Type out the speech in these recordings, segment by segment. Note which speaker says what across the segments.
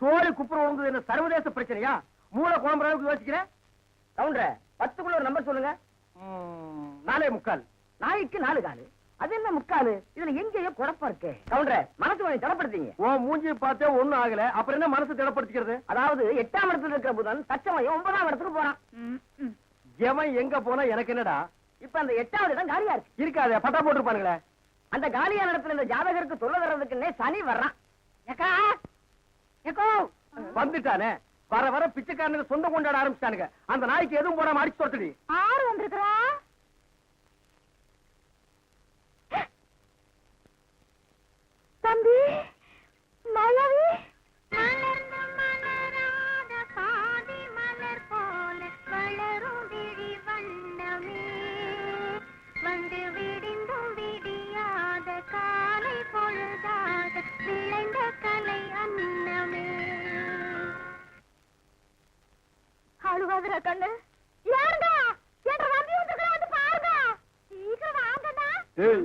Speaker 1: சோறு குப்புற விழுந்தது என்ன சர்வதேச பிரச்சனையா? மூளை குழம்புற அளவுக்கு யோசிக்கிற?
Speaker 2: கவுண்டர பத்துக்குள்ள ஒரு நம்பர் சொல்லுங்க.
Speaker 1: ம், நாலே முக்கால்.
Speaker 2: நாய்க்கு நாலு காலு. அது என்ன முக்காலு? இதுல எங்கேயோ குழப்பம் இருக்கு. கவுண்டர மனசு கொஞ்சம் தடப்படுத்தீங்க.
Speaker 1: உன் மூஞ்சி பார்த்தே ஒண்ணும் ஆகல. அப்புறம் என்ன மனசு திடப்படுத்திக்கிறது?
Speaker 2: அதாவது எட்டாம் இடத்துல இருக்கிற புதன் தச்சமயம் ஒன்பதாம் இடத்துக்கு போறான்.
Speaker 1: எவன் எங்க போனா எனக்கு என்னடா?
Speaker 2: இப்ப அந்த எட்டாவது இடம் காலியா இருக்கு.
Speaker 1: இருக்காதே பட்டா போட்டுருப்பானுங்களே.
Speaker 2: அந்த காலியான இடத்துல இந்த ஜாதகருக்கு தொல்லை வர்றதுக்குன்னே சனி வர்றான்.
Speaker 1: வந்துட்டானே. வர வர பிச்சைக்காரனுக்கு சொந்த கொண்டாட ஆரம்பிச்சிட்டானுங்க. அந்த நாய்க்கு எதுவும் போடாம அடிச்சு தொட்டுடி.
Speaker 2: ஆறு வந்திருக்கிறா?
Speaker 3: கண்ணு. ஏங்க என்ற நம்பி வந்துக்கிற வந்து பாருங்க. சீக்கிரம் வாங்கடா
Speaker 1: ஏய்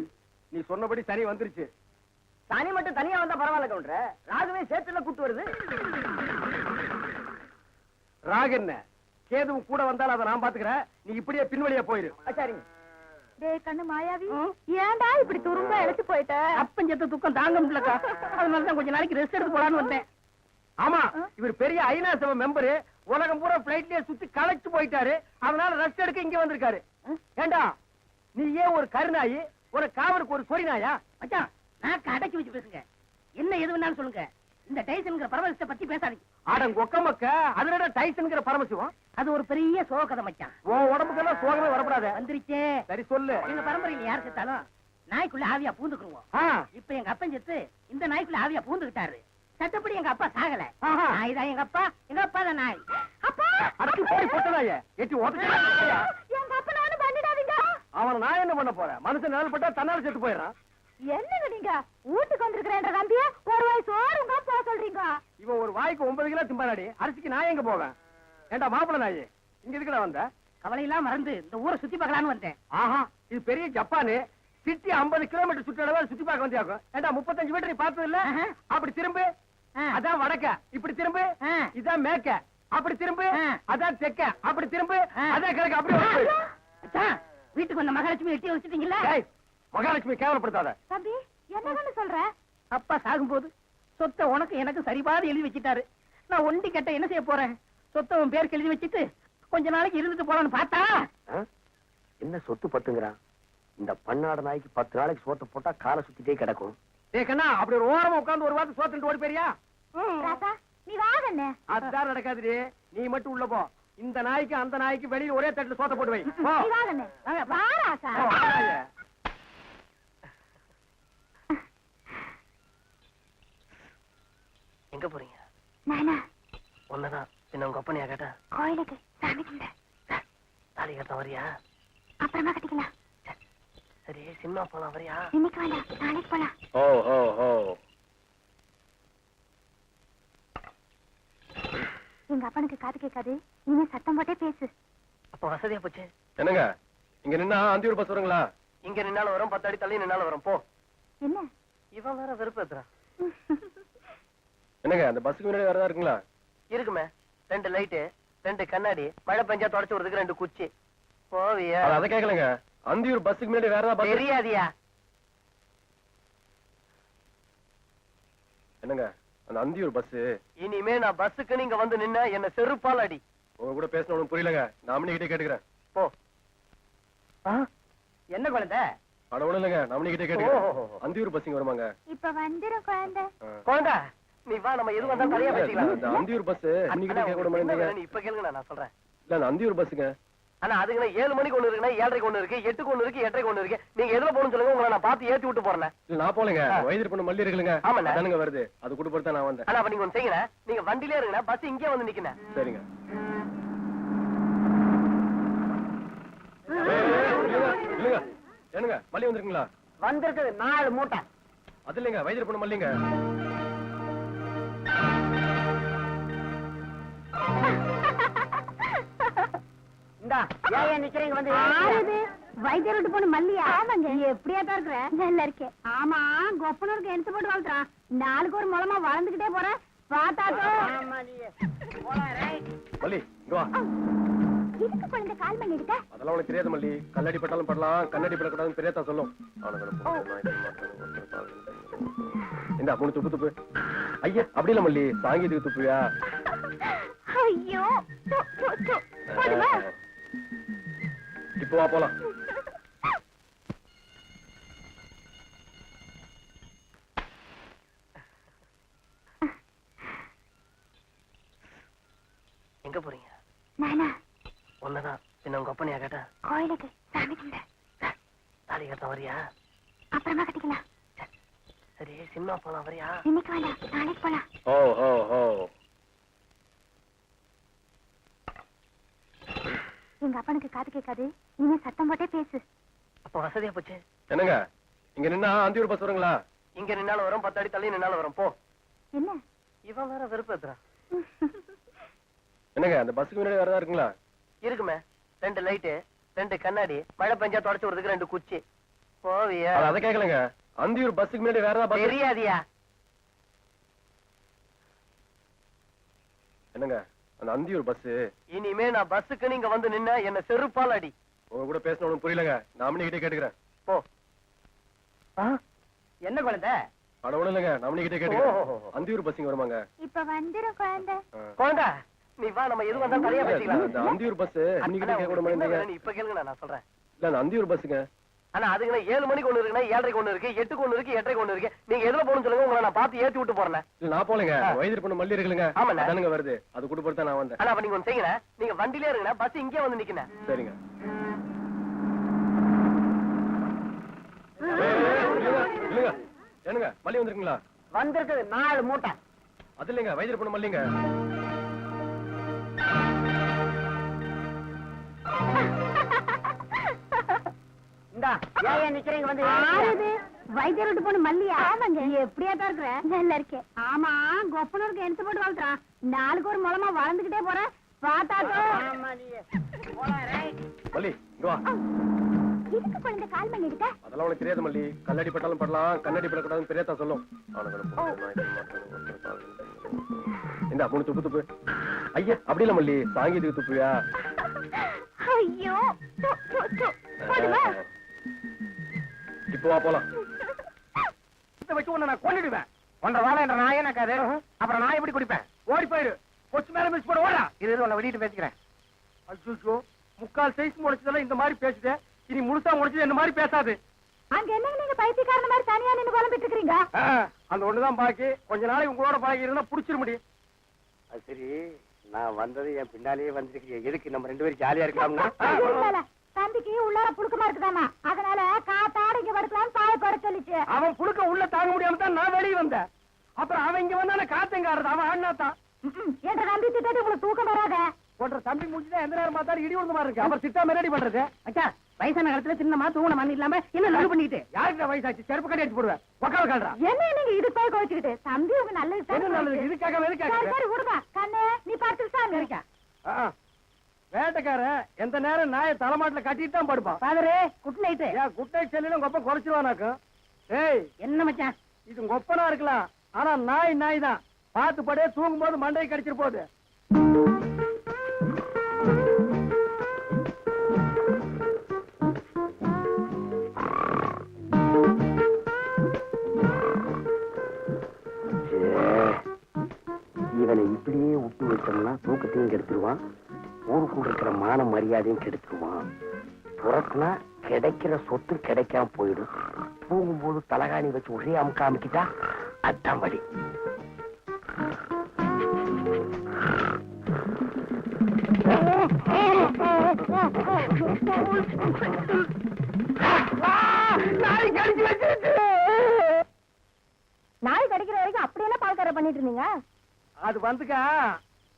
Speaker 1: நீ சொன்னபடி சரி வந்துருச்சு.
Speaker 2: சனி மட்டும் தனியா வந்தா பரவாயில்ல கவுண்டர. ராகுவே சேர்த்துல கூட்டு வருது.
Speaker 1: ராக என்ன? கேதுவும் கூட வந்தாலும் அதை நான் பாத்துக்கிறேன். நீ இப்படியே பின்வழியா போயிரு.
Speaker 2: சரிங்க.
Speaker 3: டேய் கண்ணு மாயாவி. ஏன்டா இப்படி துரும்ப இழைச்சு போயிட்ட?
Speaker 2: அப்பஞ்சத்த துக்கம் தாங்க முடியலக்கா. அதனாலதான் கொஞ்ச நாளைக்கு ரெஸ்ட் எடுத்து போலான்னு வந்தேன்.
Speaker 1: ஆமா இவர் பெரிய ஐநா சபை மெம்பரு உலகம் பூரா பிளைட்லயே சுத்தி களைச்சு போயிட்டாரு. அதனால ரெஸ்ட் எடுக்க இங்க வந்திருக்காரு. ஏண்டா நீ ஏன் ஒரு கருநாயி ஒரு காவலுக்கு ஒரு சொறி நாயா
Speaker 2: மச்சான் நான் அடக்கி வச்சு பேசுங்க. என்ன எது வேணாலும் சொல்லுங்க. இந்த டைசன்ங்கிற பரவலத்தை பத்தி பேசாதீங்க.
Speaker 1: ஆடம் கொக்க மக்க அதுல டைசன்ங்கிற பரமசிவம்?
Speaker 2: அது ஒரு பெரிய சோகதை மச்சான்.
Speaker 1: உன் உடம்புக்கெல்லாம் சோகமே வரப்படாத
Speaker 2: வந்துருச்சே.
Speaker 1: சரி சொல்லு.
Speaker 2: எங்க பரம்பரையில யார் செத்தாலும் நாய்க்குள்ள ஆவியா பூந்துக்குருவோம். இப்ப எங்க அப்பன் செத்து இந்த நாய்க்குள்ள ஆவியா பூந்துக்கிட்டாரு. சட்டப்படி எங்க அப்பா சாகல.
Speaker 1: ஆஹா.
Speaker 2: நாய் தான் எங்க அப்பா எங்க அப்பா தான் நாய். அப்பா!
Speaker 1: அடக்கி போய் பொட்டதாய எட்டி ஓட்ட
Speaker 3: எங்க அப்பனை ஒண்ணு பண்ணிடாதீங்க.
Speaker 1: அவன் நான் என்ன பண்ண போறேன்? மனுஷன் நிழல் பட்டா தன்னால செத்து போயிடறான்.
Speaker 3: என்னங்க நீங்க? வீட்டுக்கு வந்திருக்கிறேன்ற நம்பிய ஒரு வாய் சோறுங்க போக சொல்றீங்க.
Speaker 1: இவன் ஒரு வாய்க்கு ஒன்பது கிலோ திம்பாடி அரிசிக்கு நான் எங்க போவேன்? ஏண்டா மாப்பிள நாயி இங்க எதுக்குடா வந்த?
Speaker 2: கவலை எல்லாம் மறந்து இந்த ஊரை சுத்தி பார்க்கலான்னு வந்தேன்.
Speaker 1: ஆஹா இது பெரிய ஜப்பானு. சிட்டி 50 கிலோமீட்டர் சுற்றளவு சுத்தி பார்க்க வந்தியாக்கும். ஏண்டா முப்பத்தஞ்சு மீட்டர் நீ பார்த்தது இல்ல. அப்படி திரும்பு. அதான் வடக்க. இப்படி திரும்பு. இதான் மேக்க அப்படி திரும்பு. அதான் தெக்க. அப்படி திரும்பு. அதான் கிழக்கு. அப்படி
Speaker 2: வீட்டுக்கு வந்த மகாலட்சுமி எட்டி வச்சுட்டீங்களா
Speaker 1: மகாலட்சுமி கேவலப்படுத்தாத.
Speaker 3: தம்பி என்னன்னு சொல்ற?
Speaker 2: அப்பா சாகும்போது சொத்தை உனக்கு எனக்கு சரிபாதி எழுதி வச்சிட்டாரு. நான் ஒண்டி கட்ட என்ன செய்ய போறேன்? சொத்தை உன் பேருக்கு எழுதி வச்சிட்டு கொஞ்ச நாளைக்கு இருந்துட்டு போலான்னு பார்த்தா?
Speaker 4: என்ன சொத்து பத்துங்கிறான் இந்த பன்னாட நாய்க்கு பத்து நாளைக்கு சோத்த போட்டா காலை சுத்திட்டே கிடக்கும்.
Speaker 1: அப்படி ஒரு ஓரமா உட்கார்ந்து ஒரு வாரத்து சோத்துட்டு ஓடி போறியா
Speaker 3: ராசா நீ வாங்கண்ணே.
Speaker 1: அதுதான் நடக்காதுடி. நீ மட்டும் உள்ள போ. இந்த நாய்க்கு அந்த நாய்க்கு வெளியில ஒரே தட்டுல சோத்த போட்டு வை. போ.
Speaker 3: நீ வாங்கண்ணே. வா. ராசா.
Speaker 4: எங்க போறீங்க?
Speaker 3: நானா?
Speaker 4: ஒன்னதான் என்ன உங்க அப்பனையா கேட்டேன்.
Speaker 3: கோயிலுக்கு சாமி கும்பிட
Speaker 4: தாலி கட்ட வரியா?
Speaker 3: அப்புறமா கட்டிக்கலாம்.
Speaker 4: சரி சினிமா போலாம் வரியா?
Speaker 3: இன்னைக்கு வேண்டாம் நாளைக்கு போலாம்.
Speaker 4: ஓ ஓ ஓ
Speaker 3: எங்க அப்பனுக்கு காது கேட்காது. இனிமே சத்தம் போட்டே பேசு.
Speaker 4: அப்ப வசதியா போச்சு.
Speaker 1: என்னங்க? இங்க நின்னா அந்தியூர் பஸ் வருங்களா
Speaker 4: இங்க நின்னாலும் வரும் பத்து அடி தள்ளி நின்னாலும் வரும். போ.
Speaker 3: என்ன?
Speaker 4: இவன் வேற வெறுப்பேத்துறான்
Speaker 1: என்னங்க அந்த பஸ்ஸுக்கு முன்னாடி வேறதா இருக்குங்களா?
Speaker 4: இருக்குமே. ரெண்டு லைட்டு ரெண்டு கண்ணாடி மழை பெஞ்சா தொடச்சு விடுறதுக்கு ரெண்டு குச்சி. போவியா.
Speaker 1: அது அதை கேட்கலங்க. அந்தியூர் பஸ்ஸுக்கு முன்னாடி வேறதா பஸ்
Speaker 4: தெரியாதியா?
Speaker 1: என்னங்க? அந்த அந்தியூர் பஸ்
Speaker 4: இனிமே நான் பஸ்ஸுக்கு நீங்க வந்து நின்ன என்ன செருப்பால் அடி.
Speaker 1: உங்க கூட பேசணும் புரியலங்க. நாமினி கிட்டே கேட்டுக்கிறேன்.
Speaker 4: போ.
Speaker 2: என்ன குழந்தை?
Speaker 1: அட ஒண்ணு இல்லைங்க நாமினி கிட்டே
Speaker 4: ஓ.
Speaker 1: கேட்டுக்கிறேன் அந்தியூர் பஸ் இங்க வருமாங்க.
Speaker 3: இப்ப வந்துரும் குழந்தை.
Speaker 4: நீ வா நம்ம எது வந்தாலும் பேசிக்கலாம்
Speaker 1: அந்த அந்தியூர் பஸ் கேட்க மாட்டேங்க.
Speaker 4: வேணும்? இப்ப கேளுங்க நான் சொல்றேன்.
Speaker 1: இல்ல அந்த அந்தியூர் பஸ்ஸுங்க
Speaker 4: ஆனா அதுக்கு ஏழு மணிக்கு ஒண்ணு இருக்குன்னா ஏழரைக்கு ஒண்ணு இருக்கு எட்டுக்கு ஒண்ணு இருக்கு எட்டரைக்கு ஒண்ணு இருக்கு. நீங்க எதுல போகணும்னு சொல்லுங்க உங்களை நான் பார்த்து ஏத்தி விட்டு போறேன்.
Speaker 1: நான் போலங்க
Speaker 4: ஆ.
Speaker 1: வயது பண்ண மல்லி இருக்குல்லங்க.
Speaker 4: ஆமாண்ணே.
Speaker 1: அதானுங்க வருது. அது கூட பொறுத்தா நான் வந்தேன்.
Speaker 4: ஆனா அப்ப நீங்க ஒண்ணு செய்யுங்க. நீங்க வண்டியிலே இருங்க பஸ் இங்கே வந்து நிக்கணும்
Speaker 1: சரிங்க. என்னங்க மல்லி வந்திருக்குங்களா?
Speaker 2: வந்திருக்குது நாலு மூட்டை.
Speaker 1: அது இல்லைங்க வயது பண்ண மல்லிங்க.
Speaker 2: இந்தா ஏன் ஏன் நிக்கிறீங்க வந்து?
Speaker 3: ஆறுது வைத்தியர் விட்டு போன மல்லியா? ஆமாங்க. எப்படியா தான் இருக்கிற? நல்லா இருக்கேன். ஆமா கொப்பனூருக்கு எடுத்து போட்டு வளர்த்துறான் நாளுக்கு ஒரு மூலமா வளர்ந்துகிட்டே போற.
Speaker 5: மல்லி
Speaker 6: குழந்தை கால் இருக்க
Speaker 5: அதெல்லாம் உனக்கு தெரியாது மல்லி. கல்லடி பட்டாலும் படலாம் கண்ணடி படக்கூடாதுன்னு பெரியத்தா சொல்லும். இந்த மூணு துப்பு துப்பு. ஐயா அப்படி இல்ல மல்லி. சாங்கீதுக்கு துப்புவியா?
Speaker 6: ஐயோ து, து, து. போதுமா
Speaker 5: இப்போ வா போலாம்
Speaker 4: எங்க போறீங்க
Speaker 6: நானா
Speaker 4: ஒண்ணுதான் பின்ன உங்க அப்பனையா கேட்டேன்
Speaker 6: கோயிலுக்கு சாமி கும்பிட
Speaker 4: தாலி கட்ட வரியா
Speaker 6: அப்புறமா கட்டிக்கலாம்
Speaker 4: சரி சினிமா போலாம் வரியா
Speaker 6: இன்னைக்கு வேண்டாம் நாளைக்கு போலாம்
Speaker 5: ஓ ஓ ஓ
Speaker 6: எங்க அப்பனுக்கு காது கேட்காது. இனிமே சத்தம் போட்டே பேசு.
Speaker 4: அப்ப வசதியா போச்சு.
Speaker 5: என்னங்க? இங்க நின்னா அந்தியூர் பஸ் வருங்களா?
Speaker 4: இங்க நின்னாலும் வரும் பத்து அடி தள்ளி நின்னாலும் வரும். போ.
Speaker 6: என்ன?
Speaker 4: இவன் வேற வெறுப்பேத்துறான்
Speaker 5: என்னங்க அந்த பஸ்ஸுக்கு முன்னாடி வேற ஏதாவது இருக்குங்களா?
Speaker 4: இருக்குமே. ரெண்டு லைட்டு ரெண்டு கண்ணாடி மழை பெஞ்சா தொடச்சு விடுறதுக்கு ரெண்டு குச்சி. போவியா?
Speaker 5: அது அதை கேட்கலங்க. அந்தியூர் பஸ்ஸுக்கு முன்னாடி வேற ஏதாவது பஸ்
Speaker 4: தெரியாதியா?
Speaker 5: என்னங்க? அந்த அந்தியூர் பஸ்
Speaker 4: இனிமே நான் பஸ்ஸுக்கு நீங்க வந்து நின்ன என்ன செருப்பால் அடி.
Speaker 5: உங்க கூட பேசணும் புரியலங்க. நாமனே கிட்டே கேட்டுக்கிறேன்.
Speaker 4: போ.
Speaker 1: என்ன குழந்தை?
Speaker 5: அட ஒண்ணும் இல்லைங்க. நாமனே கிட்டே. கேட்டுக்கிறேன். அந்தியூர் பஸ் இங்க வருமாங்க.
Speaker 6: இப்ப வந்துரும் குழந்தை.
Speaker 4: நீ வா நம்ம எது
Speaker 5: இல்ல,
Speaker 4: பேசிக்கலாம்
Speaker 5: அந்த அந்தியூர் பஸ் இன்னைக்கு
Speaker 4: அண்ணா,
Speaker 5: கேட்க கூட மாட்டேங்க?
Speaker 4: இப்ப கேளுங்க நான் சொல்றேன்.
Speaker 5: இல்ல அந்த அந்தியூர் பஸ்ஸுங்க
Speaker 4: ஆனா அதுக்கு ஏழு மணிக்கு ஒண்ணு இருக்குன்னா ஏழரைக்கு ஒண்ணு இருக்கு எட்டுக்கு ஒண்ணு இருக்கு எட்டரைக்கு ஒண்ணு இருக்கு. நீங்க எதுல போகணும்னு சொல்லுங்க உங்களை நான் பார்த்து ஏத்தி விட்டு போறேன்.
Speaker 5: இல்ல நான் போலங்க
Speaker 4: ஆ.
Speaker 5: வயது பொண்ணு மல்லி இருக்குல்லங்க.
Speaker 4: ஆமாண்ணே.
Speaker 5: அதானுங்க வருது. அது கூட பொறுத்தா நான் வந்தேன்.
Speaker 4: ஆனா அப்ப நீங்க ஒண்ணு செய்யுங்க. நீங்க வண்டிலே இருங்க பஸ் இங்கே வந்து நிக்கணும்
Speaker 5: சரிங்க. ஏனுங்க மல்லி வந்திருக்குங்களா?
Speaker 1: வந்திருக்குது நாலு மூட்டை.
Speaker 5: அது இல்லைங்க வயது பொண்ணு மல்லிங்க.
Speaker 1: இந்தா ஏன் நிக்கிறீங்க வந்து?
Speaker 6: போன மல்லியா. ஆமாங்க. எப்படியா தான் இருக்கிற? நல்லா இருக்கேன். ஆமா கொப்பனூருக்கு எடுத்து போட்டு வளர்த்துறான் நாளுக்கு ஒரு மூலமா வளர்ந்துகிட்டே போற. பாத்தாக்கோ
Speaker 5: மல்லி இங்க வா.
Speaker 6: எதுக்கு குழந்தை கால் பண்ணி இருக்க
Speaker 5: அதெல்லாம் உனக்கு தெரியாது மல்லி. கல்லடி பட்டாலும் படலாம் கண்ணடி படக்கூடாதுன்னு பெரியத்தா சொல்லும். இந்த மூணு துப்பு துப்பு. ஐயா அப்படி இல்ல மல்லி. சாங்கீதுக்கு துப்புவியா?
Speaker 6: ஐயோ
Speaker 5: வா போலாம்.
Speaker 1: இதை வச்சு உன்னை நான் கொன்னுடுவேன். ஒன்றரை வாழை என்ற நாயே அது அப்புறம் நான் எப்படி குடிப்பேன்? ஓடி போயிடு. கொச்சு மேல மிஸ் போட ஓடா. இது இது உன்னை வெடிட்டு பேசிக்கிறேன். அச்சோ முக்கால் சைஸ் முடிச்சதெல்லாம் இந்த மாதிரி பேசுது. இனி முழுசா முடிச்சது இந்த மாதிரி பேசாது.
Speaker 6: அங்க என்னங்க நீங்க பைத்தியக்காரன மாதிரி தனியா நின்னு குழம்பிட்டு இருக்கீங்க
Speaker 1: ஆ, அந்த ஒண்ணுதான் பாக்கி. கொஞ்ச நாளைக்கு உங்களோட பழகி இருந்தா புடிச்சிட முடியும்.
Speaker 5: அது சரி. நான் வந்தது என் பின்னாலேயே வந்திருக்கீங்க. எதுக்கு நம்ம ரெண்டு பேரும் ஜாலியா இருக்கலாம்னா?
Speaker 6: தம்பிக்கு உள்ளார புழுக்கமா இருக்குதாமா? அதனால காத்தாட இங்க படுக்கலாம் பாய பட சொல்லிச்சு.
Speaker 1: அவன் புழுக்க உள்ள தாங்க முடியாம தான் நான் வெளியே வந்தேன். அப்புறம் அவன் இங்க வந்தானே காத்தங்காரது அவன் ஆடினாத்தான்
Speaker 6: ம்ம். என்ற தம்பி திட்டத்தை உங்களுக்கு தூக்கம் வராத?
Speaker 1: போன்ற தம்பி முடிச்சுதான் எந்த நேரம் பார்த்தாலும் இடி விழுந்த மாதிரி இருக்கு. அப்புறம் திட்டா ரெடி பண்றது.
Speaker 4: அச்சா வயசான காலத்துல சின்னமா தூங்கின மண் இல்லாம என்ன லவ் பண்ணிட்டு
Speaker 1: யாருக்கு வயசாச்சு? செருப்பு கட்டி அடிச்சு போடுவேன். உக்கால கால்றா
Speaker 6: என்ன நீங்க இது போய் கோச்சுக்கிட்டு தம்பி உங்க நல்லது
Speaker 1: நல்லது? இதுக்காக
Speaker 6: சரி
Speaker 1: எதுக்காக?
Speaker 6: சரி விடுங்க கண்ணு நீ பார்த்து சாமி.
Speaker 4: இருக்கா
Speaker 1: வேட்டைக்காரன் எந்த நேரம் நாயை தலைமாட்டுல கட்டிட்டு தான் படுப்பான்
Speaker 4: பாதரே குட் நைட்டு
Speaker 1: ஏன் குட்டை செல்லிலும் கொப்ப குறைச்சிருவானாக்கும். ஏய்
Speaker 4: என்ன மச்சான்?
Speaker 1: இது கொப்பனா இருக்கலாம். ஆனா நாய் நாய் தான். பார்த்து படே தூங்கும் போது மண்டையை கடிச்சிட்டு போகுது.
Speaker 5: இவனை இப்படியே விட்டு வச்சோம்னா தூக்கத்தையும் கெடுத்துருவான். ஊருக்குள்ள இருக்கிற மான மரியாதையும் கெடுத்துருவான். புறத்துனா கிடைக்கிற சொத்து கிடைக்காம போயிடும். தூங்கும்போது தலகாணி வச்சு ஒரே அமுக்க அமுக்கிட்டா அதான் வழி
Speaker 1: நாய் கடிச்சு வச்சிருச்சு.
Speaker 6: நாய் கடிக்கிற வரைக்கும் அப்படி என்ன பால்கார பண்ணிட்டு இருந்தீங்க?
Speaker 1: அது வந்துக்கா.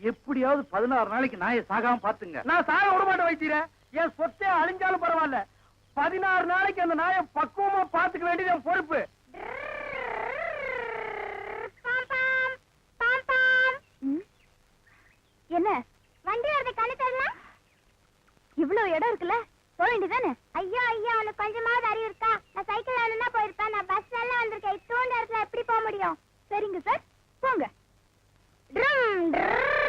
Speaker 7: எப்படியாவது பதினாறு நாளைக்கு நாயை சாகாம பாத்துங்க
Speaker 1: நான் சாக விட மாட்டேன் வைத்தீர என் சொத்தே அழிஞ்சாலும் பரவாயில்ல. பதினாறு நாளைக்கு அந்த நாயை பக்குவமா பாத்துக்க வேண்டியது என் பொறுப்பு.
Speaker 3: என்ன? வண்டி வரது கழுத்தடலாம் இவ்வளவு இடம் இருக்குல்ல? போக வேண்டியதானே ஐயோ ஐயோ உனக்கு கொஞ்சமாவது அறிவு இருக்கா? நான் சைக்கிள் வேணும்னா போயிருப்பேன். நான் பஸ் எல்லாம் வந்திருக்கேன். இத்தோண்ட இடத்துல எப்படி போக முடியும்? சரிங்க சார் போங்க. ட்ரம், ட்ரம்,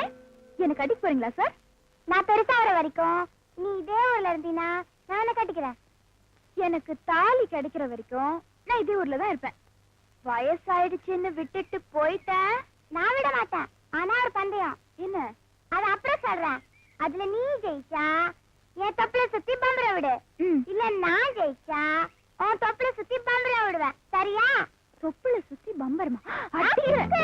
Speaker 3: ஏன் எனக்கு அடிக்க போறீங்களா சார் நான் பெருசா வர வரைக்கும் நீ இதே ஊர்ல இருந்தீனா நான் உன்னை கட்டிக்கிறேன். எனக்கு தாலி கிடைக்கிற வரைக்கும் நான் இதே ஊர்ல தான் இருப்பேன். வயசாயிடுச்சுன்னு விட்டுட்டு போயிட்டேன். நான் விட மாட்டேன். ஆனா ஒரு பந்தயம். என்ன? அது அப்புறம் சொல்றேன். அதுல நீ ஜெயிச்சா என் தொப்புல சுத்தி பம்பர விடு. இல்ல நான் ஜெயிச்சா உன் தொப்புல சுத்தி பம்பர விடுவேன். சரியா? தொப்புல சுத்தி பம்பரமா என்னப்பா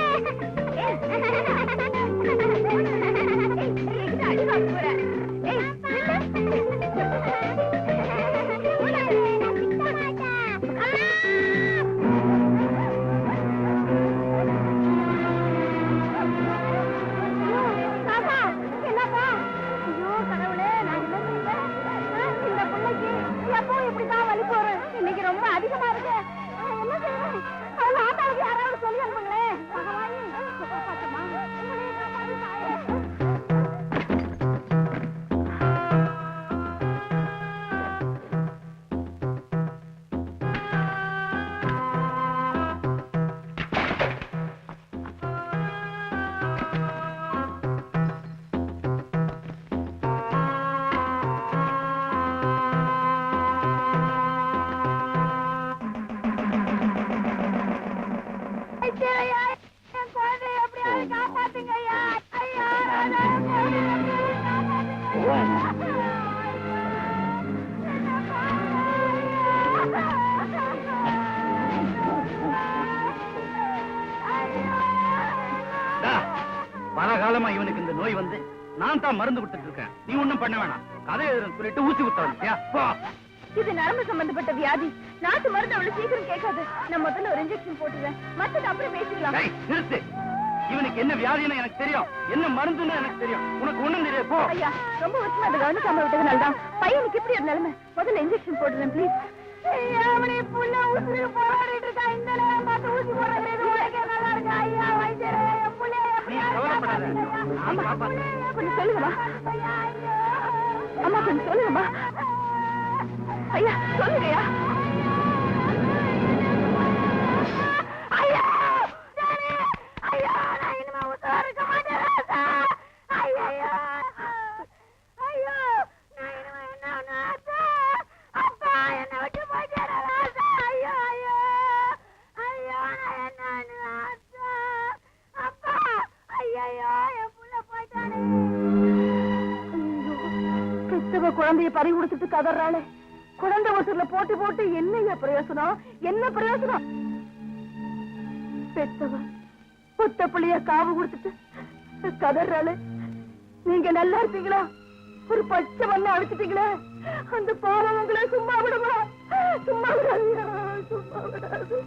Speaker 3: காப்பாத்துங்க.
Speaker 7: டா, பல காலமா இவனுக்கு இந்த நோய் வந்து நான் தான் மருந்து கொடுத்துட்டு இருக்கேன். நீ ஒண்ணும் பண்ண வேணாம். கதை சொல்லிட்டு ஊசி குத்த வந்துட்டியா போ.
Speaker 3: இது நரம்பு சம்பந்தப்பட்ட வியாதி. நாட்டு மருந்து அவ்வளவு சீக்கிரம் கேட்காது. நான் முதல்ல ஒரு இன்ஜெக்ஷன் போட்டுறேன் மத்தது அப்புறம் பேசிக்கலாம்.
Speaker 7: நிறுத்து. இவனுக்கு என்ன வியாதின்னு எனக்கு தெரியும். என்ன மருந்துன்னு எனக்கு தெரியும். உனக்கு ஒண்ணும் தெரியாது போ.
Speaker 3: ஐயா ரொம்ப வருஷமா அதை கவனிக்காம விட்டதுனால தான் பையனுக்கு இப்படி ஒரு நிலைமை. முதல்ல இன்ஜெக்ஷன் போட்டுறேன் ப்ளீஸ். கொஞ்சம் சொல்லுங்கம்மா. அம்மா கொஞ்சம் சொல்லுங்கம்மா. ஐயா சொல்லுங்கய்யா. குழந்தைய பறி கொடுத்துட்டு கதறாளே. குழந்தை வசூல்ல போட்டு போட்டு என்னையா பிரயோசனம்? என்ன பிரயோசனம்? பெத்தவ புத்த புள்ளைய காவு கொடுத்துட்டு கதறாளே. நீங்க நல்லா இருப்பீங்களா ஒரு பச்சை மண்ணை அழைச்சிட்டீங்களே அந்த பாவம் உங்களை சும்மா விடுமா? சும்மா விடாது சும்மா விடாது